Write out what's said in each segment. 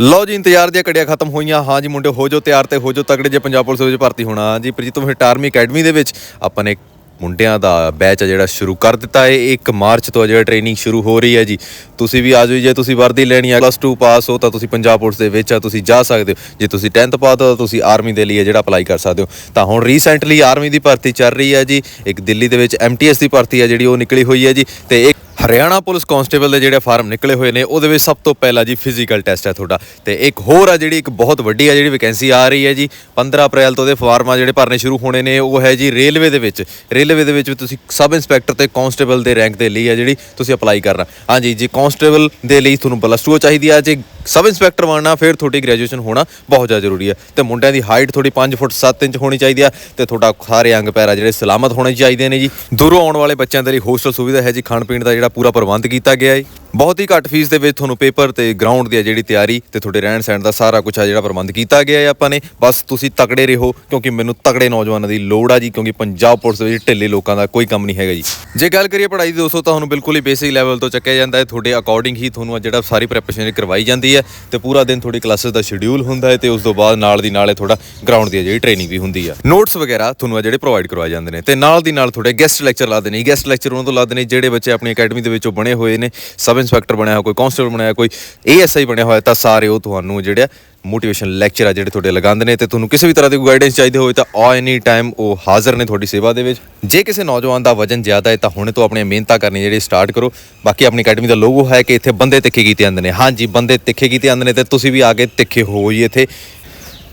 ਲਓ ਜੀ, ਇੰਤਜ਼ਾਰ ਦੀਆਂ ਘੜੀਆਂ ਖਤਮ ਹੋਈਆਂ। ਹਾਂ ਜੀ, ਮੁੰਡੇ ਹੋ ਜੋ ਤਿਆਰ ਤੇ ਹੋ ਜੋ ਤਗੜੇ ਜੇ ਪੰਜਾਬ ਪੁਲਿਸ ਵਿੱਚ ਭਰਤੀ ਹੋਣਾ। ਹਾਂ ਜੀ, ਪ੍ਰੀਤਮ ਹਿੱਟ ਆਰਮੀ ਅਕੈਡਮੀ ਦੇ ਵਿੱਚ ਆਪਾਂ ਨੇ ਮੁੰਡਿਆਂ ਦਾ ਬੈਚ ਆ ਜਿਹੜਾ ਸ਼ੁਰੂ ਕਰ ਦਿੱਤਾ ਹੈ। 1 ਮਾਰਚ ਤੋਂ ਆ ਜਿਹੜਾ ਟ੍ਰੇਨਿੰਗ ਸ਼ੁਰੂ ਹੋ ਰਹੀ ਹੈ ਜੀ। ਤੁਸੀਂ ਵੀ ਆ ਜਾਓ ਜੇ ਤੁਸੀਂ ਵਰਦੀ ਲੈਣੀ ਹੈ ਪਲੱਸ 2 ਪਾਸ ਹੋ ਤਾਂ ਤੁਸੀਂ ਪੰਜਾਬ ਪੁਲਿਸ ਦੇ ਵਿੱਚ ਆ, ਤੁਸੀਂ ਜਾ ਸਕਦੇ ਹੋ। ਜੇ ਤੁਸੀਂ 10th ਪਾਸ ਹੋ ਤਾਂ ਤੁਸੀਂ ਆਰਮੀ ਦੇ ਲਈ ਜਿਹੜਾ ਅਪਲਾਈ ਕਰ ਸਕਦੇ ਹੋ। ਤਾਂ ਹੁਣ ਰੀਸੈਂਟਲੀ ਆਰਮੀ ਦੀ ਭਰਤੀ ਚੱਲ ਰਹੀ ਹੈ ਜੀ। ਇੱਕ ਦਿੱਲੀ ਦੇ ਵਿੱਚ ਐਮਟੀਐਸ ਦੀ ਭਰਤੀ ਹੈ ਜਿਹੜੀ ਉਹ ਨਿਕਲੀ ਹੋਈ ਹੈ ਜੀ। ਤੇ ਇੱਕ ਹਰਿਆਣਾ ਪੁਲਿਸ ਕਾਂਸਟੇਬਲ ਦੇ ਜਿਹੜੇ ਫਾਰਮ ਨਿਕਲੇ ਹੋਏ ਨੇ, ਉਹਦੇ ਵਿੱਚ ਸਭ ਤੋਂ ਪਹਿਲਾ ਜੀ ਫਿਜ਼ੀਕਲ ਟੈਸਟ ਹੈ ਤੁਹਾਡਾ। ਤੇ ਇੱਕ ਹੋਰ ਆ ਜਿਹੜੀ ਇੱਕ ਬਹੁਤ ਵੱਡੀ ਆ, ਜਿਹੜੀ ਵੈਕੈਂਸੀ ਆ ਰਹੀ ਹੈ ਜੀ 15 ਅਪ੍ਰੈਲ ਤੋਂ ਉਹਦੇ ਫਾਰਮ ਆ ਜਿਹੜੇ ਭਰਨੇ ਸ਼ੁਰੂ ਹੋਣੇ ਨੇ, ਉਹ ਹੈ ਜੀ ਰੇਲਵੇ ਦੇ ਵਿੱਚ। ਰੇਲਵੇ ਦੇ ਵਿੱਚ ਵੀ ਤੁਸੀਂ ਸਬ ਇੰਸਪੈਕਟਰ ਤੇ ਕਾਂਸਟੇਬਲ ਦੇ ਰੈਂਕ ਦੇ ਲਈ ਆ ਜਿਹੜੀ ਤੁਸੀਂ ਅਪਲਾਈ ਕਰਨਾ। ਹਾਂਜੀ ਜੀ ਕਾਂਸਟੇਬਲ ਦੇ ਲਈ ਤੁਹਾਨੂੰ ਪਲੱਸ 2 ਚਾਹੀਦੀ ਆ, ਜੇ ਸਬ ਇੰਸਪੈਕਟਰ ਬਣਨਾ, ਫਿਰ ਤੁਹਾਡੀ ਗ੍ਰੈਜੂਏਸ਼ਨ ਹੋਣਾ ਬਹੁਤ ਜ਼ਿਆਦਾ ਜ਼ਰੂਰੀ ਹੈ। ਤੇ ਮੁੰਡਿਆਂ ਦੀ ਹਾਈਟ ਥੋੜੀ 5 ਫੁੱਟ 7 ਇੰਚ ਹੋਣੀ ਚਾਹੀਦੀ ਆ ਤੇ ਤੁਹਾਡਾ ਸਾਰੇ ਅੰਗ ਪੈਰਾ ਜਿਹੜੇ ਸਲਾਮਤ ਹੋਣੇ ਚਾਹੀਦੇ ਨੇ ਜੀ। ਦੂਰੋਂ ਆਉਣ ਵਾਲੇ ਬੱਚਿਆਂ ਦੇ ਲਈ ਹੋਸਟਲ ਸੁਵਿਧਾ ਹੈ ਜੀ ਖਾਣ ਪੀਣ ਦਾ ਜਿਹੜਾ ਪੂਰਾ ਪ੍ਰਬੰਧ ਕੀਤਾ ਗਿਆ ਹੈ। ਬਹੁਤ ਹੀ ਘੱਟ ਫੀਸ ਦੇ ਵਿੱਚ ਤੁਹਾਨੂੰ ਪੇਪਰ ਤੇ ਗਰਾਊਂਡ ਦੀ ਆ ਜਿਹੜੀ ਤਿਆਰੀ ਤੇ ਤੁਹਾਡੇ ਰਹਿਣ ਸਹਿਣ ਦਾ ਸਾਰਾ ਕੁਝ ਆ ਜਿਹੜਾ ਪ੍ਰਬੰਧ ਕੀਤਾ ਗਿਆ ਹੈ ਆਪਾਂ ਨੇ। ਬਸ ਤੁਸੀਂ ਤਕੜੇ ਰਹੋ, ਕਿਉਂਕਿ ਮੈਨੂੰ ਤਕੜੇ ਨੌਜਵਾਨਾਂ ਦੀ ਲੋੜ ਆ ਜੀ, ਕਿਉਂਕਿ ਪੰਜਾਬ ਪੁਲਿਸ ਦੇ ਵਿੱਚ ਢਿੱਲੇ ਲੋਕਾਂ ਦਾ ਕੋਈ ਕੰਮ ਨਹੀਂ ਹੈਗਾ ਜੀ। ਜੇ ਗੱਲ ਕਰੀਏ ਪੜ੍ਹਾਈ ਦੀ ਦੋਸਤੋ ਤਾਂ ਤੁਹਾਨੂੰ ਬਿਲਕੁਲ ਹੀ ਬੇਸਿਕ ਲੈਵਲ ਤੋਂ ਚੱਕਿਆ ਜਾਂਦਾ ਹੈ। ਤੁਹਾਡੇ ਅਕੋਰਡਿੰਗ ਹੀ ਤੁਹਾਨੂੰ ਆ ਜਿਹੜਾ ਸਾਰੀ ਪ੍ਰੈਪਰੇਸ਼ਨ ਕਰਵਾਈ ਜਾਂਦੀ ਹੈ ਤੇ ਪੂਰਾ ਦਿਨ ਤੁਹਾਡੀ ਕਲਾਸਿਸ ਦਾ ਸ਼ਡਿਊਲ ਹੁੰਦਾ ਹੈ ਤੇ ਉਸ ਤੋਂ ਬਾਅਦ ਨਾਲ ਦੀ ਨਾਲੇ ਤੁਹਾਡਾ ਗਰਾਊਂਡ ਦੀ ਜਿਹੜੀ ਟ੍ਰੇਨਿੰਗ ਵੀ ਹੁੰਦੀ ਆ। ਨੋਟਸ ਵਗੈਰਾ ਤੁਹਾਨੂੰ ਆ ਜਿਹੜੇ ਪ੍ਰੋਵਾਈਡ ਕਰਵਾਏ ਜਾਂਦੇ ਨੇ ਤੇ ਨਾਲ ਦੀ ਨਾਲ ਤੁਹਾਡੇ ਗੈਸਟ ਲੈਕਚਰ ਲਾਦੇ ਨੇ ਗੈਸਟ ਲੈਕਚਰ ਉਹਨਾਂ ਤੋਂ ਲਾਦੇ ਨੇ ਜਿਹੜੇ ਬੱਚੇ ਆਪਣੀ ਅਕੈਡਮੀ ਦੇ ਵਿੱਚੋਂ ਬਣੇ ਹੋਏ ਨੇ। ਸਬ ਇੰਸਪੈਕਟਰ ਬਣਿਆ ਹੋਇਆ ਕੋਈ ਕਾਂਸਟੇਬਲ ਬਣਿਆ ਹੋਇਆ, ਕੋਈ ਏਐਸਆਈ ਬਣਿਆ ਹੋਇਆ ਤਾਂ ਸਾਰੇ ਉਹ ਤੁਹਾਨੂੰ ਜਿਹੜਾ ਮੋਟੀਵੇਸ਼ਨ ਲੈਕਚਰ ਆ ਜਿਹੜੇ ਤੁਹਾਡੇ ਲਗਾਉਂਦੇ ਨੇ ਤੇ ਤੁਹਾਨੂੰ ਕਿਸੇ ਵੀ ਤਰ੍ਹਾਂ ਦੀ ਗਾਈਡੈਂਸ ਚਾਹੀਦੀ ਹੋਵੇ ਤਾਂ ਆ ਐਨੀ ਟਾਈਮ ਉਹ ਹਾਜ਼ਰ ਨੇ ਤੁਹਾਡੀ ਸੇਵਾ ਦੇ ਵਿੱਚ। ਜੇ ਕਿਸੇ ਨੌਜਵਾਨ ਦਾ ਵਜਨ ਜ਼ਿਆਦਾ ਹੈ ਤਾਂ ਹੁਣੇ ਤੋਂ ਆਪਣੀਆਂ ਮਿਹਨਤਾਂ ਕਰਨੀ ਜਿਹੜੀ ਸਟਾਰਟ ਕਰੋ। ਬਾਕੀ ਆਪਣੀ ਅਕੈਡਮੀ ਦਾ ਲੋਗੋ ਹੈ ਕਿ ਇੱਥੇ ਬੰਦੇ ਤਿੱਖੇ ਕੀਤੇ ਜਾਂਦੇ ਨੇ। ਹਾਂਜੀ ਬੰਦੇ ਤਿੱਖੇ ਕੀਤੇ ਜਾਂਦੇ ਨੇ ਤੇ ਤੁਸੀਂ ਵੀ ਆ ਕੇ ਤਿੱਖੇ ਹੋ ਜੀ ਇੱਥੇ।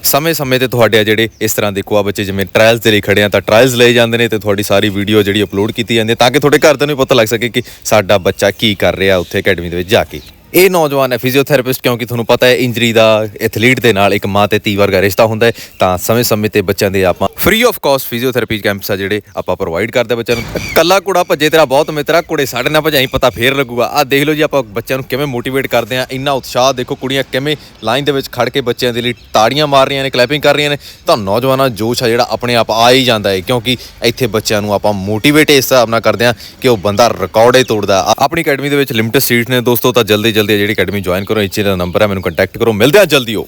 ਸਮੇਂ-ਸਮੇਂ ਤੇ ਤੁਹਾਡੇ ਆ ਜਿਹੜੇ ਇਸ ਤਰ੍ਹਾਂ ਦੇ ਕੋਆ ਬੱਚੇ ਜਿਵੇਂ ਟ੍ਰਾਇਲਸ ਦੇ ਲਈ ਖੜੇ ਆ, ਤਾਂ ਟ੍ਰਾਇਲਸ ਲਏ ਜਾਂਦੇ ਨੇ ਤੇ ਤੁਹਾਡੀ ਸਾਰੀ ਵੀਡੀਓ ਜਿਹੜੀ ਅਪਲੋਡ ਕੀਤੀ ਜਾਂਦੀ ਹੈ ਤਾਂ ਕਿ ਤੁਹਾਡੇ ਘਰਦਿਆਂ ਨੂੰ ਵੀ ਪਤਾ ਲੱਗ ਸਕੇ ਕਿ ਸਾਡਾ ਬੱਚਾ ਕੀ ਕਰ ਰਿਹਾ ਉੱਥੇ ਅਕੈਡਮੀ ਦੇ ਵਿੱਚ ਜਾ ਕੇ। ਇਹ ਨੌਜਵਾਨ ਹੈ ਫਿਜ਼ੀਓਥੈਰੇਪਿਸਟ ਕਿਉਂਕਿ ਤੁਹਾਨੂੰ ਪਤਾ ਹੈ ਇੰਜਰੀ ਦਾ ਐਥਲੀਟ ਦੇ ਨਾਲ ਇੱਕ ਮਾਂ ਤੇ ਧੀ ਵਰਗਾ ਰਿਸ਼ਤਾ ਹੁੰਦਾ ਹੈ, ਤਾਂ ਸਮੇਂ-ਸਮੇਂ ਤੇ ਬੱਚਿਆਂ ਦੇ ਆਪਾਂ free of cost physiotherapy camps ਆ ਜਿਹੜੇ ਆਪਾਂ ਪ੍ਰੋਵਾਈਡ ਕਰਦੇ ਬੱਚਿਆਂ ਨੂੰ। ਕੱਲਾ ਕੁੜਾ ਭੱਜੇ ਤੇਰਾ ਬਹੁਤ ਮਿੱਤਰਾ ਕੁੜੇ ਸਾਡੇ ਨਾਲ ਭਜਾਈ, ਪਤਾ ਫੇਰ ਲੱਗੂਗਾ। ਆ ਦੇਖ ਲਓ ਜੀ, ਆਪਾਂ ਬੱਚਿਆਂ ਨੂੰ ਕਿਵੇਂ ਮੋਟੀਵੇਟ ਕਰਦੇ ਆ, ਇੰਨਾ ਉਤਸ਼ਾਹ, ਦੇਖੋ ਕੁੜੀਆਂ ਕਿਵੇਂ ਲਾਈਨ ਦੇ ਵਿੱਚ ਖੜ ਕੇ ਬੱਚਿਆਂ ਦੇ ਲਈ ਤਾੜੀਆਂ ਮਾਰ ਰਹੀਆਂ ਨੇ ਕਲੈਪਿੰਗ ਕਰ ਰਹੀਆਂ ਨੇ। ਤਾਂ ਨੌਜਵਾਨਾਂ ਜੋਸ਼ ਆ ਜਿਹੜਾ ਆਪਣੇ ਆਪ ਆ ਹੀ ਜਾਂਦਾ ਹੈ, ਕਿਉਂਕਿ ਇੱਥੇ ਬੱਚਿਆਂ ਨੂੰ ਆਪਾਂ ਮੋਟੀਵੇਟ ਇਸ ਹਿਸਾਬ ਨਾਲ ਕਰਦੇ ਆ ਕਿ ਉਹ ਬੰਦਾ ਰਿਕਾਰਡ ਹੀ ਤੋੜਦਾ। ਆਪਣੀ ਅਕੈਡਮੀ ਦੇ ਵਿੱਚ ਲਿਮਟਿਡ ਸੀਟ ਨੇ ਦੋਸਤੋ, ਤਾਂ ਜਲਦੀ ਜਲਦੀ ਜਿਹੜੀ ਅਕੈਡਮੀ ਜੁਆਇਨ ਕਰੋ ਇੱਥੇ ਦਾ ਨੰਬਰ ਹੈ ਮੈਨੂੰ ਕੰਟੈਕਟ ਕਰੋ, ਮਿਲਦੇ ਆ ਜਲਦੀ ਉਹ।